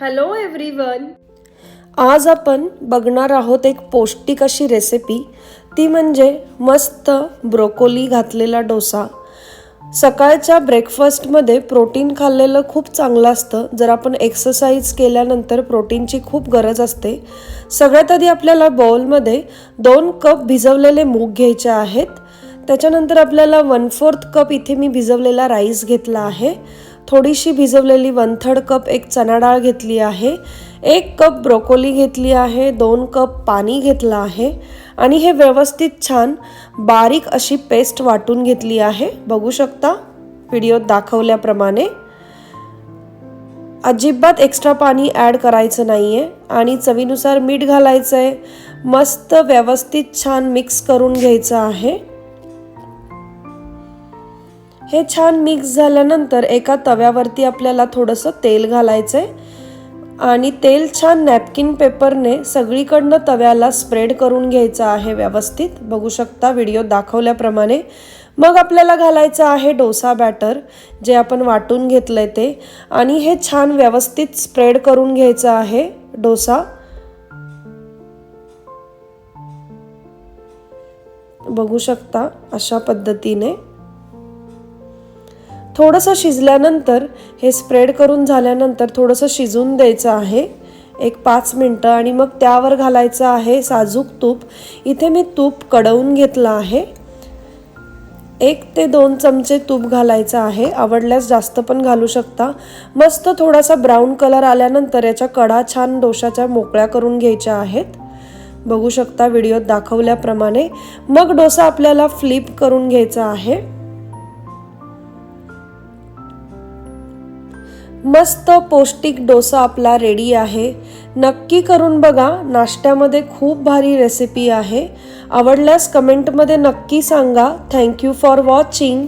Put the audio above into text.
Hello everyone आज आपण बघणार आहोत एक पौष्टिक अशी रेसिपी ती म्हणजे मस्त ब्रोकोली घातलेला डोसा. सकाळच्या ब्रेकफास्टमध्ये प्रोटीन खाल्लेलं खूप चांगलं असतं. जर आपण एक्सरसाइज केल्यानंतर प्रोटीनची खूप गरज असते. सगळ्यात आधी आपल्याला बाउलमध्ये दोन कप भिजवलेले मूग घ्यायचे आहेत. त्याच्यानंतर आपल्याला वन फोर्थ कप इथे मी भिजवलेला राईस घेतला आहे. थोडीशी भिजवलेली वन थर्ड कप एक चणा डाळ घेतली आहे. एक कप ब्रोकोली घेतली आहे. दोन कप पाणी घेतलं आहे. आणि हे व्यवस्थित छान बारीक अशी पेस्ट वाटून घेतली आहे. बघू शकता व्हिडिओत दाखवल्याप्रमाणे. अजिबात एक्स्ट्रा पाणी ॲड करायचं नाही आहे आणि चवीनुसार मीठ घालायचं आहे मस्त व्यवस्थित छान मिक्स करून घ्यायचं आहे. हे छान मिक्स झाल्यानंतर एका तव्यावरती आपल्याला थोडंसं तेल घालायचं आहे आणि तेल छान नॅपकिन पेपरने सगळीकडनं तव्याला स्प्रेड करून घ्यायचं आहे व्यवस्थित. बघू शकता व्हिडिओ दाखवल्याप्रमाणे. मग आपल्याला घालायचं आहे डोसा बॅटर जे आपण वाटून घेतलंय ते. आणि हे छान व्यवस्थित स्प्रेड करून घ्यायचं आहे डोसा. बघू शकता अशा पद्धतीने. थोडंसं शिजल्यानंतर हे स्प्रेड करून झाल्यानंतर थोडंसं शिजून द्यायचं आहे. एक पाच मिनटं आणि मग त्यावर घालायचं आहे साजूक तूप. इथे मी तूप कडवून घेतलं आहे. एक ते दोन चमचे तूप घालायचं आहे. आवडल्यास जास्त पण घालू शकता. मस्त थोडासा ब्राऊन कलर आल्यानंतर याच्या कडा छान डोशाच्या मोकळ्या करून घ्यायच्या आहेत. बघू शकता व्हिडिओत दाखवल्याप्रमाणे. मग डोसा आपल्याला फ्लिप करून घ्यायचा आहे. मस्त पौष्टिक डोसा आपला रेडी आहे. नक्की करून बघा नाश्त्यामध्ये खूप भारी रेसिपी आहे. आवडल्यास कमेंटमध्ये नक्की सांगा. Thank you for watching